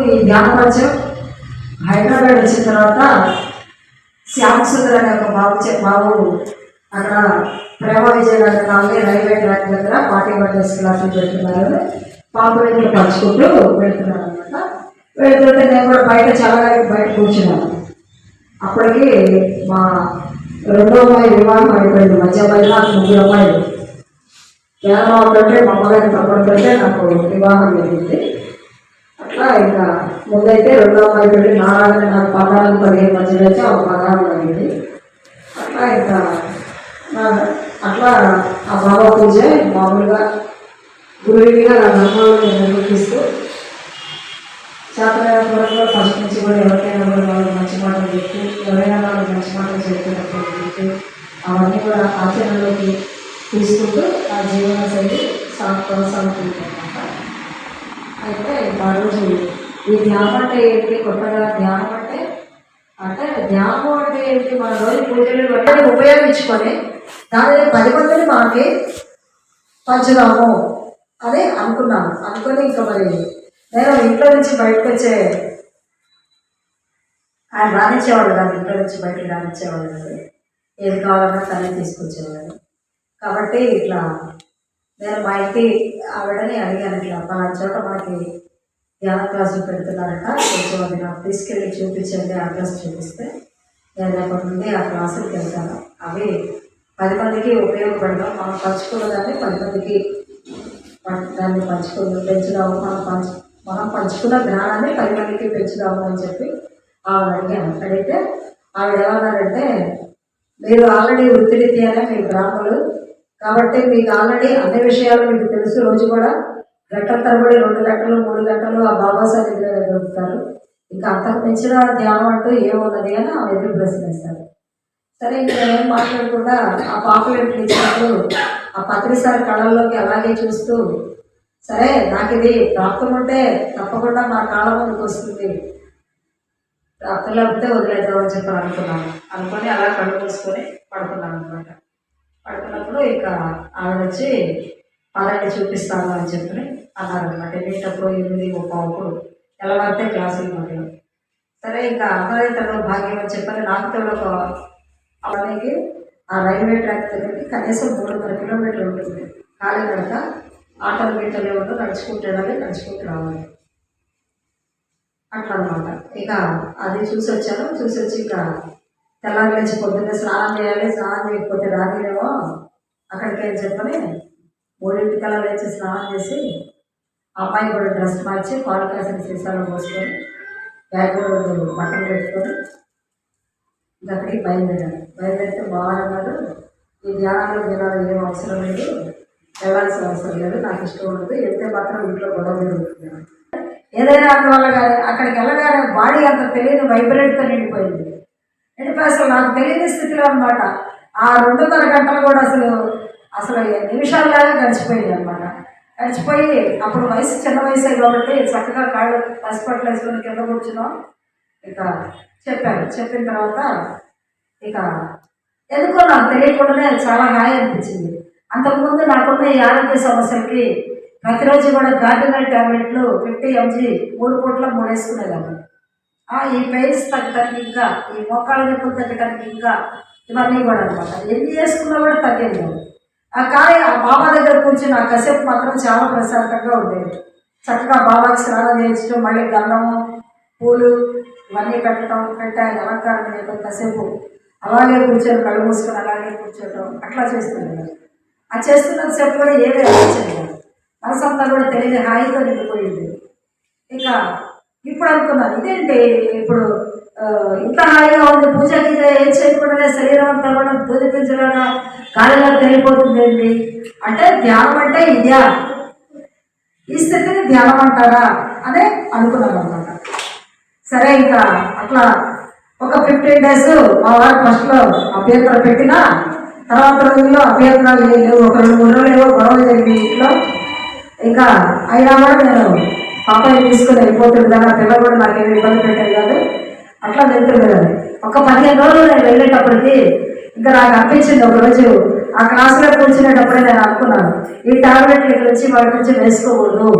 ఈ జ్ఞానపరిచయం హైదరాబాద్ వచ్చిన తర్వాత శ్యామసుందర్ అనే ఒక బాబు బాబు అక్కడ ప్రేమ విజయనగరం కాలనీ రైల్వే ట్రాక్ దగ్గర పార్టీ బర్త్డేస్ క్లాసులు పెడుతున్నారు. పాపులేట్లు పంచుకుంటూ వెళ్తున్నారు అనమాట వెళ్తుంటే నేను కూడా బయట చాలా బయట కూర్చున్నాను. అప్పటికి మా రెండో అమ్మాయి వివాహం అయిపోయింది. మధ్య అమ్మాయి నాకు ముగ్గురు అమ్మాయిలు. వేదమావుతుంటే మా అమ్మగారి తప్పడుతుంటే నాకు వివాహం జరిగింది. ఇంకా ముందైతే రెండో అమ్మాయి పెళ్ళి నారాయణ నాకు పదహారు పదిహేను మధ్యలో వచ్చి ఒక పదహారు అయింది అట్లా ఇంకా అట్లా ఆ బాబా పూజ మామూలుగా గురువుగా నా ధర్మాలను నిర్వహిస్తూ నిర్వర్తిస్తూ చేతనైనంతవరకు ఫస్ట్ నుంచి కూడా ఎవరికైనా కూడా వాళ్ళు మంచి మాటలు చెప్పి ఎవరైనా వాళ్ళు మంచి మాటలు చెప్పినప్పుడు చెప్పి అవన్నీ కూడా ఆచరణలోకి తీసుకుంటూ ఆ జీవన శైలి సా- కొనసాగుతుందన్నమాట అయితే ఆ ఈ ధ్యానం అంటే ఏంటి? కొత్తగా ధ్యానం అంటే అంటే ధ్యానం అంటే ఏంటి? మన రోజు పూజలు వాటిని ఉపయోగించుకొని దానిని పది మందిని మనకి పంచుదాము అని అనుకున్నాను. అనుకొని ఇంకా మరి నేను ఇంట్లో నుంచి బయటకు వచ్చే ఆయన రానిచ్చేవాడు కాదు. ఇంట్లో నుంచి బయటకు రానిచ్చేవాడు కాదు. ఏది కావాలన్నా తనే తీసుకొచ్చేవాడు. కాబట్టి ఇట్లా నేను మా ఇంటి ఆవిడని అడిగాను ఇట్లా మా చోట మనకి ధ్యాన క్లాసులు పెడుతున్నారట కొంచెం అది నాకు తీసుకెళ్ళి చూపించండి అడ్రస్ చూపిస్తే నేను అక్కడ నుండి ఆ క్లాసులకు వెళ్తాను. అవి పది మందికి ఉపయోగపడడం మనం పంచుకున్న దాన్ని పది మందికి దాన్ని పంచుకుని పెంచుదాము మనం పంచు మనం పంచుకున్న జ్ఞానాన్ని పది మందికి పెంచుదాము అని చెప్పి ఆవిడ అడిగాను. అడిగితే ఆవిడ ఏమన్నారంటే మీరు ఆల్రెడీ వృత్తిరీత్యానే మీ బ్రాహ్మణులు కాబట్టి మీకు ఆల్రెడీ అన్ని విషయాలు మీకు తెలుసు. రోజు కూడా గంటల తరబడి రెండు గంటలు మూడు గంటలు ఆ బాబాసాహెబ్ దగ్గర దొరుకుతారు ఇంకా అంతకు మించిన ధ్యానం అంటూ ఏమున్నది అని ఆమె ఎదురు ప్రశ్నిస్తారు. సరే ఇంకా ఏం మాట్లాడకుండా ఆ పాపులెంట్ ఇచ్చినప్పుడు ఆ పత్రిసారి కళల్లోకి అలాగే చూస్తూ సరే నాకు ఇది ప్రాప్తం ఉంటే తప్పకుండా మా కాలం ముందుకు వస్తుంది. ప్రాప్తం లేకపోతే వదిలేద్దామని చెప్పి అనుకున్నాను. అనుకొని అలా కళ్ళు మూసుకొని పడుకున్నాను అనమాట పడుకున్నప్పుడు ఇక ఆవిడ వచ్చి పదండి చూపిస్తాను అని చెప్పి అన్నారు అనమాట ఎన్నింటప్పుడు ఎనిమిది ముప్పప్పుడు ఎలా పడితే క్లాసులు మధ్యలో సరే ఇంకా అపరితలో భాగ్యం అని చెప్పని నాకు తోడు అలాగే ఆ రైల్వే ట్రాక్ దగ్గరికి కనీసం మూడున్నర కిలోమీటర్లు ఉంటుంది. ఖాళీ కనుక ఆటోలు గీటలు ఉండవు నడుచుకుంటూ వెళ్ళాలి నడుచుకుంటూ రావాలి. అట్లా అనమాట ఇక అది చూసి వచ్చాను చూసి వచ్చి ఇక తెల్లారి లేచి పొద్దున్నే స్నానం చేయాలి స్నానం చేయకపోతే రానిలేమో అక్కడికి వెళ్ళి చెప్పని మూడింటికల్లా లేచి స్నానం చేసి ఆ అమ్మాయి కూడా డ్రెస్ మార్చి పాలు కాసిన సీసాలో పోసుకొని బ్యాగ్ బట్టలు పెట్టుకొని ఇంకా అక్కడికి బయలుదేరాను. బయలుదేరితే బాగున్నారు ఈ ధ్యానాలు ధ్యానాలు ఏం అవసరం లేదు. వెళ్ళాల్సిన అవసరం లేదు. నాకు ఇష్టం ఉండదు. వెళ్తే మాత్రం ఇంట్లో గొడవ జరుగుతుంది. ఏదైనా అందువల్ల కానీ అక్కడికి వెళ్ళగానే బాడీ అంత తెలియని వైబ్రేట్తో నిండిపోయింది. నిండిపోయి అసలు నాకు తెలియని స్థితిలో అనమాట ఆ రెండున్నర గంటలు కూడా అసలు అసలు నిమిషాల్లాగా గడిచిపోయింది అనమాట గడిచిపోయి అప్పుడు వయసు చిన్న వయసే కాబట్టి చక్కగా కాళ్ళు పసిపట్లు వేసుకొని కింద కూర్చున్నాం. ఇక చెప్పాను. చెప్పిన తర్వాత ఇక ఎందుకో నాకు తెలియకుండానే చాలా హాయి అనిపించింది. అంతకుముందు నాకున్న ఈ ఆరోగ్య సమస్యలకి ప్రతిరోజు కూడా గార్డినల్ ట్యాబ్లెట్లు ఫిఫ్టీ ఎంజీ మూడు పూట్ల మూడు వేసుకునేదాన్ని ఈ పెయిన్స్ తగ్గడానికి ఇంకా ఈ మోకాళ్ళ నొప్పులు తగ్గడానికి ఇంకా ఇవన్నీ కూడా అనమాట ఎన్ని చేసుకున్నా కూడా తగ్గేది ఆ కాయ ఆ బాబా దగ్గర కూర్చుని ఆ కసేపు మాత్రం చాలా ప్రశాంతంగా ఉండేది. చక్కగా బాబాకి స్నానం చేయించడం మళ్ళీ గంధము పూలు ఇవన్నీ పెట్టడం పెట్టి ఆయన అలంకారం చేయడం కసేపు అలాగే కూర్చొని కళ్ళు మూసుకొని అలాగే కూర్చోటం అట్లా చేస్తున్నాను ఆ చేస్తున్నంతసేపు కూడా ఏమీ ఆలోచన మనసంతా కూడా తెలియని హాయితో నిండిపోయింది. ఇక ఇప్పుడు అనుకున్నాను. ఇదేంటి? ఇప్పుడు ఇంత హాయిగా ఉంది పూజ గీజ ఏం చేయకుండా శరీరం అంతా కూడా దూది పింజలాగా గాలిలో అంటే ధ్యానం అంటే ఇదే. ఈ స్థితిని ధ్యానం అంటారా? అనే అనుకున్నాను అనమాట సరే ఇంకా అట్లా ఒక ఫిఫ్టీన్ డేస్ మా వారు ఫస్ట్లో అభ్యంతరం పెట్టినా తర్వాత రోజుల్లో అభ్యంతరాలు లేవు ఒక రెండు మూడు రోజులు ఏవో గొడవలు జరిగి ఇంట్లో. ఇంకా అయినా కూడా నేను పాపాయి తీసుకుని వెళ్ళిపోతుంది కానీ ఆ పిల్లలు కూడా నాకేమి ఇబ్బంది పెట్టేది కాదు. అట్లా వెళ్తుండేదాన్ని. ఒక పదిహేను రోజులు నేను వెళ్ళేటప్పటికి ఇంకా నాకు అనిపించింది ఒక రోజు ఆ క్లాసులో కూర్చునేటప్పుడే నేను అనుకున్నాను ఈ టాబ్లెట్లు ఇక్కడ నుంచి వాటి నుంచి వేసుకోకూడదు.